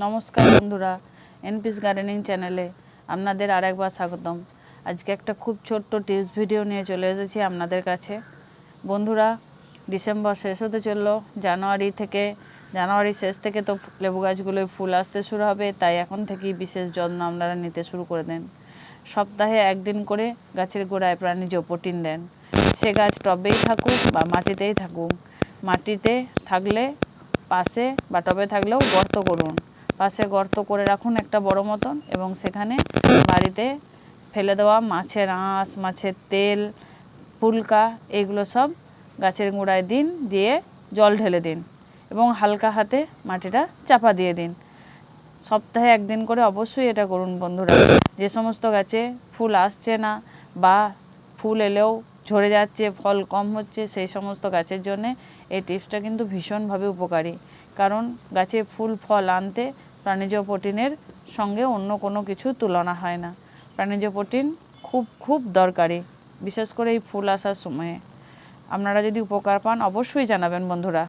নমস্কার বন্ধুরা, এনপিস গার্ডেনিং চ্যানেলে আপনাদের আরেকবার স্বাগতম। আজকে একটা খুব ছোট্ট টিপস ভিডিও নিয়ে চলে এসেছি আপনাদের কাছে। বন্ধুরা, ডিসেম্বর শেষ হতে চলল, জানুয়ারি থেকে, জানুয়ারি শেষ থেকে তো লেবু গাছগুলোয় ফুল আসতে শুরু হবে, তাই এখন থেকেই বিশেষ যত্ন আপনারা নিতে শুরু করে দেন। সপ্তাহে একদিন করে গাছের গোড়ায় প্রাণীজ প্রোটিন দেন। সে গাছ টবেই থাকুক বা মাটিতেই থাকুক, মাটিতে থাকলে, পাশে বা টবে থাকলেও গর্ত করুন। পাশে গর্ত করে রাখুন একটা বড় মতন এবং সেখানে বাড়িতে ফেলে দেওয়া মাছের আঁশ, মাছের তেল, পুলকা এগুলো সব গাছের গোড়ায় দিন, দিয়ে জল ঢেলে দিন এবং হালকা হাতে মাটিটা চাপা দিয়ে দিন। সপ্তাহে একদিন করে অবশ্যই এটা করুন বন্ধুরা। যে সমস্ত গাছে ফুল আসছে না বা ফুল এলেও ঝরে যাচ্ছে, ফল কম হচ্ছে, সেই সমস্ত গাছের জন্য এই টিপসটা কিন্তু ভীষণভাবে উপকারী। কারণ গাছে ফুল, ফল আনতে প্রাণীজ প্রোটিনের সঙ্গে অন্য কোনো কিছু তুলনা হয় না। প্রাণীজ প্রোটিন খুব খুব দরকারি, বিশেষ করে এই ফুল আসার সময়ে। আপনারা যদি উপকার পান, অবশ্যই জানাবেন বন্ধুরা।